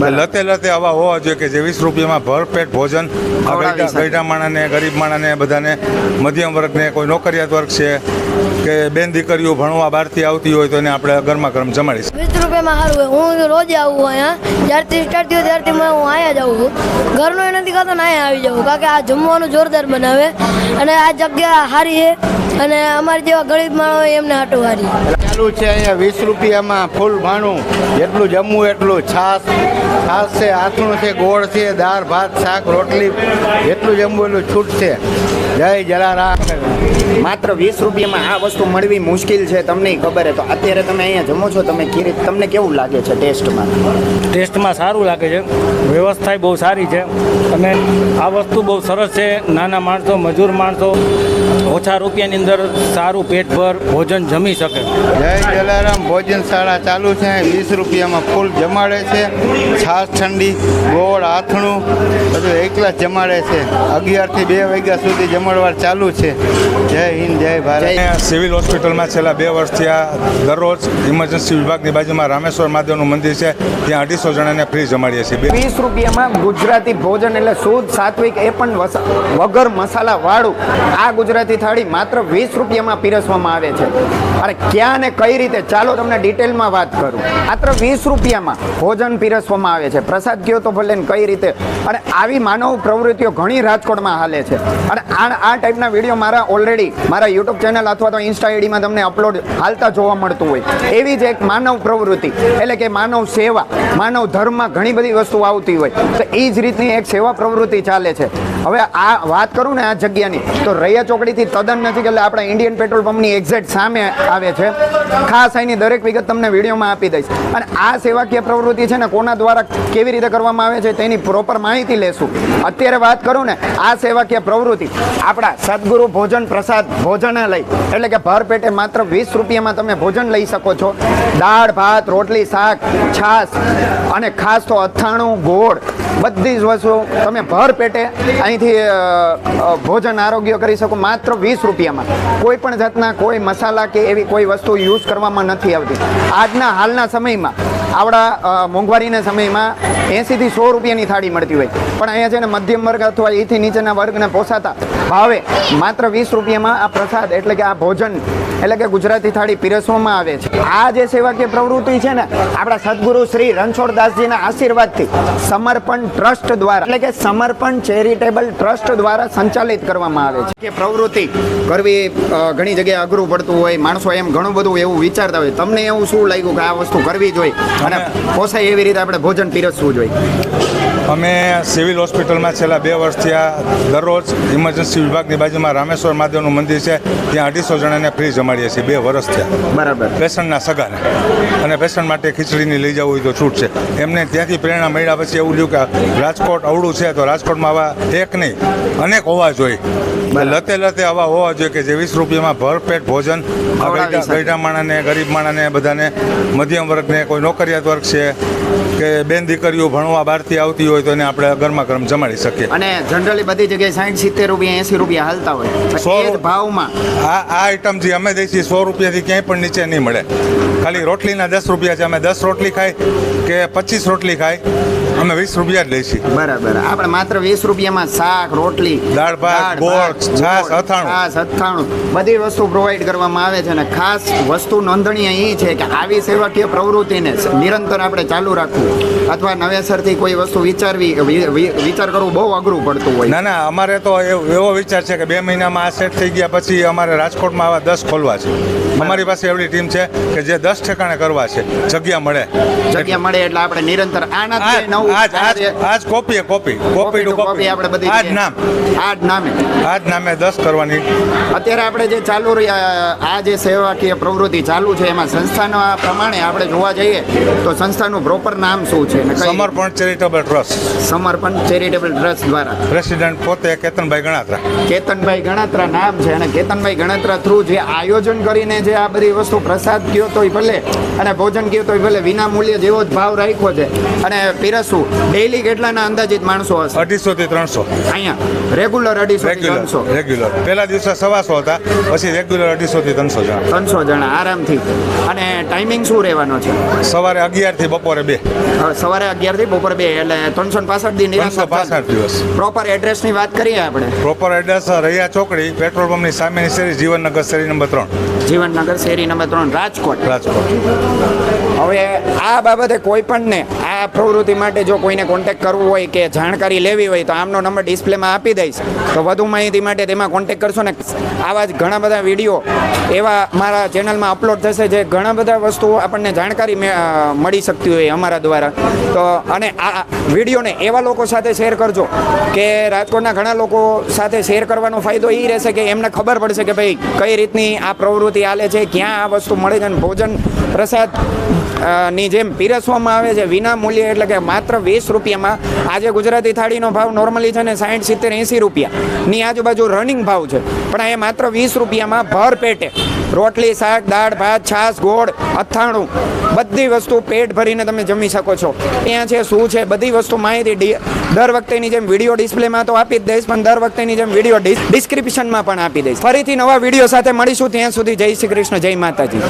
લતે લતે આવા હોવા જોઈએ કે જે વીસ રૂપિયામાં ભરપેટ ભોજન ગઈઢા માણાને ગરીબ માણાને બધાને મધ્યમ વર્ગને કોઈ નોકરિયાત વર્ગ છે કે બેન દીકરીઓ ભણવા બહારથી આવતી હોય તો એને આપણે ગરમા ગરમ જમાડીશ. વીસ રૂપિયામાં સારું હોય. હું રોજ આવું અહીંયા જ્યારથી સ્ટાર્ટ થયો ત્યારથી હું અહીંયા જ આવું છું. ઘરનું એ નથી ખાતો ને અહીંયા આવી જાઉં. કારણ કે આ જમવાનું જોરદાર બનાવે. અને આ જગ્યા સારી છે. અને અમારી જેવા ગરીબ માણસો એમને હાટું સારી. ચાલુ છે અહીંયા વીસ રૂપિયામાં ફૂલ ભાણું. જેટલું જમવું એટલું છાશ. છાશ છે, આથણું છે, ગોળ છે, દાળ, ભાત, શાક, રોટલી જેટલું જમવું એટલું છૂટ છે. જય જલારામ. માત્ર વીસ રૂપિયામાં આ વસ્તુ મળવી મુશ્કેલ છે, તમને ખબર તો અત્યારે તમે અહીંયા જમો છો, તમે ખીરી, તમને કેવું લાગે છે ટેસ્ટમાં? ટેસ્ટમાં સારું લાગે છે. વ્યવસ્થા બહુ સારી છે. અને આ વસ્તુ બહુ સરસ છે. નાના માણસો, મજૂર માણસો ઓછા રૂપિયાની અંદર સારું પેટભર ભોજન જમી શકે. જય જલારામ ભોજનશાળા ચાલુ છે. વીસ રૂપિયામાં ફૂલ જમાડે છે. છાશ ઠંડી ગોળ આથણું બધું એકલા જમાડે છે. અગિયારથી બે વાગ્યા સુધી જમણવાર ચાલુ છે. જય હિન્દ જય ભારત. સિવિલ હોસ્પિટલમાં છેલ્લા બે વર્ષથી આ દરરોજ ઇમરજન્સી વિભાગની બાજુમાં રામેશ્વર મહાદેવનું મંદિર છે. ત્યાં અઢીસો જણાને ફ્રી જમાડીએ છીએ. વીસ રૂપિયામાં ગુજરાતી ભોજન એટલે શુદ્ધ સાત્વિક એ પણ વગર મસાલા વાળું આ ગુજરાતી થાળી માત્ર વીસ રૂપિયામાં પીરસવામાં આવે છે. અરે ક્યાં ને કઈ રીતે? ચાલો તમને ડિટેલમાં વાત કરું. માત્ર વીસ રૂપિયામાં ભોજન પીરસવામાં આવે છે. પ્રસાદ કયો તો ભલે કઈ રીતે. અને આવી માનવ પ્રવૃત્તિઓ ઘણી રાજકોટમાં હાલે છે. અને આ આ ટાઈપના વીડિયો મારા ઓલરેડી મારા યુટ્યુબ ચેનલ અથવા તો ઇન્સ્ટા આઈડીમાં તમને અપલોડ હાલતા જોવા મળતું હોય. એવી જ એક માનવ પ્રવૃત્તિ. એટલે કે માનવ સેવા, માનવ ધર્મમાં ઘણી બધી વસ્તુ આવતી હોય. તો એ જ રીતની એક સેવા પ્રવૃત્તિ ચાલે છે. હવે આ વાત કરું ને આ જગ્યાની, તો રૈયા ચોકડીથી તદ્દન નજીક એટલે આપણા ઇન્ડિયન પેટ્રોલ પંપની એક્ઝેક્ટ સામે આવે છે. ખાસ અહીંની દરેક વિગત તમને વિડીયોમાં આપી દઈશ. અને આ સેવાકીય પ્રવૃત્તિ છે ને કોના દ્વારા કેવી રીતે કરવામાં આવે છે તેની પ્રોપર માહિતી લેશું. અત્યારે વાત કરું ને, આ સેવાકીય પ્રવૃત્તિ આપણા સદગુરુ ભોજન પ્રસાદ ભોજનાલય, એટલે કે ભર પેટે માત્ર વીસ રૂપિયામાં તમે ભોજન લઈ શકો છો. દાળ, ભાત, રોટલી, શાક, છાશ અને ખાસ તો અથાણું ગોળ બધી જ વસ્તુ તમે ભર પેટે અહીંથી ભોજન આરોગ્ય કરી શકો માત્ર વીસ રૂપિયામાં. કોઈ પણ જાતના કોઈ મસાલા કે એવી કોઈ વસ્તુ યુઝ કરવામાં નથી આવતી. આજના હાલના સમયમાં, આવડા મોંઘવારીના સમયમાં એંસીથી સો રૂપિયાની થાળી મળતી હોય. પણ અહીંયા છે ને મધ્યમ વર્ગ અથવા એથી નીચેના વર્ગને પોસાતા ભાવે માત્ર વીસ રૂપિયામાં આ પ્રસાદ એટલે કે આ ભોજન, એટલે કે ગુજરાતી થાળી પીરસવામાં આવે છે. આ જે સેવાકીય પ્રવૃત્તિ છે ને, આપણા સદગુરુ શ્રી રણછોડદાસજીના આશીર્વાદથી સમર્પણ ટ્રસ્ટ દ્વારા એટલે કે સમર્પણ ચેરિટેબલ ટ્રસ્ટ દ્વારા સંચાલિત કરવામાં આવે છે. કે પ્રવૃત્તિ કરવી ઘણી જગ્યાએ અઘરું પડતું હોય માણસો એમ ઘણું બધું એવું વિચારતા હોય. તમને એવું શું લાગ્યું કે આ વસ્તુ કરવી જોઈએ? અને પોસાય એવી રીતે આપણે ભોજન પીરસવું જોઈએ? અમે સિવિલ હોસ્પિટલમાં છેલ્લા બે વર્ષથી આ દરરોજ ઇમરજન્સી વિભાગની બાજુમાં રામેશ્વર મહાદેવનું મંદિર છે. ત્યાં અઢીસો જણાને ફ્રી જમાડીએ છીએ બે વર્ષ થયા. બરાબર. પેશન્ટના સગાને. અને પેશન્ટ માટે ખીચડીની લઈ જવું હોય તો છૂટ છે. એમને ત્યાંથી પ્રેરણા મળ્યા પછી એવું થયું કે રાજકોટ અવળું છે તો રાજકોટમાં આવા એક નહીં અનેક હોવા જોઈએ. લતે લતે આવા હોવા જોઈએ કે જે વીસ રૂપિયામાં ભરપેટ ભોજન ગરીડા માણાને ગરીબ માણાને બધાને મધ્યમ વર્ગને કોઈ નોકરિયાત વર્ગ છે કે બેન દીકરીઓ ભણવા બહારથી આવતી હોય તો એને આપણે ગરમા ગરમ જમાડી શકીએ. અને જનરલી બધી જગ્યાએ સાઠ સિત્તેર રૂપિયા એસી રૂપિયા હાલતા હોય. સો ભાવમાં. આ આ આઈટમ જે અમે દઈએ છીએ સો રૂપિયાથી ક્યાંય પણ નીચે નહીં મળે. ખાલી રોટલીના દસ રૂપિયા છે. અમે દસ રોટલી ખાય કે પચીસ રોટલી ખાય અમે વીસ રૂપિયા જ લઈએ છીએ બરાબર. આપણે માત્ર વીસ રૂપિયામાં શાક રોટલી દાળ ભાત, ગોળ, છાશ, અથાણું. છાશ અથાણું. બધી વસ્તુ પ્રોવાઈડ કરવામાં આવે છે અને ખાસ વસ્તુ નોંધણીય એ છે કે આવી સેવાકીય પ્રવૃત્તિને નિરંતર આપણે ચાલુ રાખવું. અથવા નવેસરથી કોઈ વસ્તુ વિચારવી વિચાર કરવું બહુ અઘરું પડતું હોય. ના ના અમારે તો એવ- વિચાર છે કે બે મહિનામાં આ સેટ થઈ ગયા પછી અમારે રાજકોટમાં આવા દસ ખોલવા છે. અમારી પાસે એવડી ટીમ છે કે જે દસ ઠેકાણે કરવા છે. જગ્યા મળે. જગ્યા મળે એટલે આપણે નિરંતર આનાથી નવું આજ આજ આજ copy copy copy to copy આપણે બધી આજ નામ. આજ નામે. આજ નામે દસ કરવાની. અત્યારે આપણે જે ચાલુ આ જે સેવાકીય પ્રવૃત્તિ ચાલુ છે એમાં સંસ્થાના પ્રમાણે આપણે જોવા જઈએ તો સંસ્થાનું પ્રોપર નામ શું છે Samarpan charitable trust Samarpan charitable trust દ્વારા. પ્રેસિડેન્ટ પોતે કેતનભાઈ ગણાત્રા. કેતનભાઈ ગણાત્રા નામ છે અને કેતનભાઈ ગણાત્રા થ્રુ જે આયોજન કરીને જે આ બધી વસ્તુ પ્રસાદ કયો તોય ભલે અને ભોજન કયો તોય ભલે વિના મૂલ્ય જેવો જ ભાવ રાખ્યો છે. અને પીરસવું શું? ડેઈલી કેટલાના અંદાજિત માણસો હશે? અઢીસો થી ત્રણસો. અહીંયા. રેગ્યુલર અઢીસો ત્રણસો. રેગ્યુલર પહેલા દિવસે સવાસો હતા પછી રેગ્યુલર અઢીસો થી ત્રણસો જણા. ત્રણસો જણા આરામથી. અને ટાઈમિંગ શું રહેવાનો છે? સવારે અગિયારથી બપોરે બે. સવારે અગિયારથી બપોરે બે એટલે ત્રણસો પાસઠ દિન ત્રણસો પાસઠ દિવસ. પ્રોપર એડ્રેસની વાત કરીએ આપણે? પ્રોપર એડ્રેસ રૈયા ચોકડી પેટ્રોલ પંપની સામેની શેરી જીવનનગર શેરી નંબર ત્રણ. જીવનનગર શેરી નંબર ત્રણ રાજકોટ. રાજકોટ. હવે આ બાબતે કોઈ પણને આ પ્રવૃત્તિ માટે જો કોઈને કોન્ટેક્ટ કરવું હોય કે જાણકારી લેવી હોય તો આમનો નંબર ડિસ્પ્લેમાં આપી દઈશ. તો વધુ માહિતી માટે તેમાં કોન્ટેક્ટ કરશો ને આવા જ ઘણા બધા વીડિયો એવા મારા ચેનલમાં અપલોડ થશે જે ઘણા બધા વસ્તુઓ આપણને જાણકારી મળી શકતી હોય અમારા દ્વારા. તો, અને આ વિડીયોને એવા લોકો સાથે શેર કરજો કે રાજકોટના ઘણા લોકો સાથે શેર કરવાનો ફાયદો એ રહેશે કે એમને ખબર પડશે કે ભાઈ કઈ રીતની આ પ્રવૃત્તિ હાલે છે, ક્યાં આ વસ્તુ મળે છે અને ભોજન પ્રસાદની જેમ પીરસવામાં આવે છે, વિના મૂલ્યે એટલે કે માત્ર વીસ રૂપિયામાં આજે ગુજરાતી થાળીનો ભાવ નોર્મલી છે ને સાઠ સિત્તેર, એંસી રૂપિયાની આજુબાજુ રનિંગ ભાવ છે. પણ એ માત્ર વીસ રૂપિયામાં ભર પેટે. રોટલી, શાક, દાળ, ભાત, છાશ, ગોળ, અથાણું, બધી વસ્તુ પેટ ભરીને તમે જમી શકો છો. ત્યાં છે, શું છે, બધી વસ્તુ માહિતી દર વખતેની જેમ વીડિયો ડિસ્પ્લેમાં તો આપી જ દઈશ, પણ દર વખતેની જેમ વીડિયો ડિસ્ક્રિપ્શનમાં પણ આપી દઈશ. ફરીથી નવા વીડિયો સાથે મળીશું, ત્યાં સુધી જય શ્રી કૃષ્ણ, જય માતાજી.